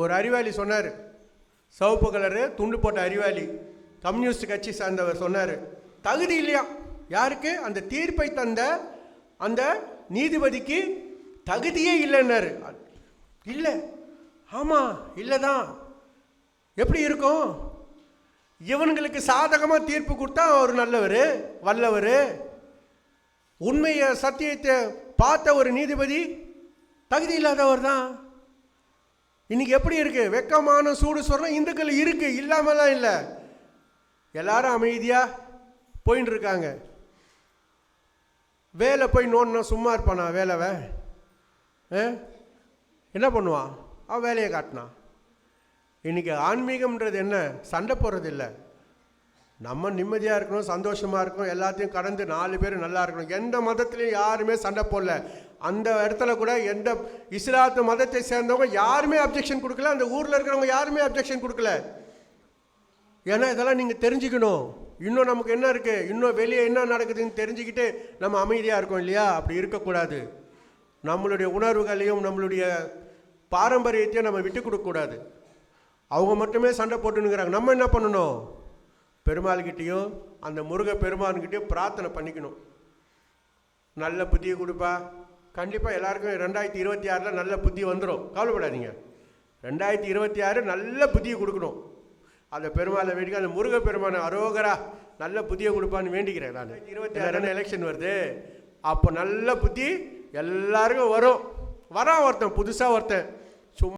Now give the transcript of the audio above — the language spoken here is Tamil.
ஒரு அறிவாளி சொன்னார். சிவப்பு கலரு துண்டு போட்ட அறிவாளி. கம்யூனிஸ்ட் கட்சி சார்ந்தவர் சொன்னார். தகுதி இல்லையா? யாருக்கு? அந்த தீர்ப்பை தந்த அந்த நீதிபதிக்கு தகுதியே இல்லைன்னாரு. இல்லை. ஆமாம் இல்லை தான் எப்படி இருக்கும்? இவனுங்களுக்கு சாதகமாக தீர்ப்பு கொடுத்தா அவர் நல்லவர் வல்லவர். உண்மையை சத்தியத்தை பார்த்த ஒரு நீதிபதி தகுதி இல்லாதவர் தான் இன்னைக்கு எப்படி இருக்கு? வெக்கமான சூடு சொல்றோம் இந்துக்கள் இருக்கு இல்லாமலாம் இல்லை. எல்லாரும் அமைதியா போயின்னு இருக்காங்க. வேலை போய் நோண்டினா சும்மா இருப்பானா வேலைவை? ஆ? என்ன பண்ணுவான் அவன் வேலையை காட்டினான் இன்னைக்கு ஆன்மீகம்ன்றது என்ன? சண்டை போடுறது இல்லை. நம்ம நிம்மதியாக இருக்கணும் சந்தோஷமாக இருக்கணும் எல்லாத்தையும் கடந்து நாலு பேர் நல்லா இருக்கணும். எந்த மதத்துலையும் யாருமே சண்டை போடல. அந்த இடத்துல கூட எந்த இஸ்லாத்து மதத்தை சேர்ந்தவங்க யாருமே அப்ஜெக்ஷன் கொடுக்கல. அந்த ஊரில் இருக்கிறவங்க யாருமே அப்ஜெக்ஷன் கொடுக்கல. ஏன்னா இதெல்லாம் நீங்கள் தெரிஞ்சுக்கணும். இன்னும் நமக்கு என்ன இருக்குது இன்னும் வெளியே என்ன நடக்குதுன்னு தெரிஞ்சுக்கிட்டு நம்ம அமைதியாக இருக்கோம் இல்லையா? அப்படி இருக்கக்கூடாது. நம்மளுடைய உணர்வுகளையும் நம்மளுடைய பாரம்பரியத்தையும் நம்ம விட்டு கொடுக்கக்கூடாது அவங்க மட்டுமே சண்டை போட்டுனுங்கிறாங்க நம்ம என்ன பண்ணணும்? பெருமாள்கிட்டேயும் அந்த முருக பெருமான்கிட்டையும் பிரார்த்தனை பண்ணிக்கணும். நல்ல புத்தியை கொடுப்பா. கண்டிப்பாக எல்லாருக்கும் ரெண்டாயிரத்தி இருபத்தி ஆறில் நல்ல புத்தி வந்துடும் கவலைப்படாதீங்க. ரெண்டாயிரத்தி இருபத்தி ஆறு நல்ல புத்தியை கொடுக்கணும். அந்த பெருமாளை வேண்டிக்க அந்த முருக பெருமானை அரோகரா நல்ல புத்தியை கொடுப்பான்னு வேண்டிக்கிறேன் நான். இருபத்தி ஆறு எலெக்ஷன் வருது? அப்போ நல்ல புத்தி எல்லாருக்கும் வரும். வரான் ஒருத்தன் புதுசாக ஒருத்தன்.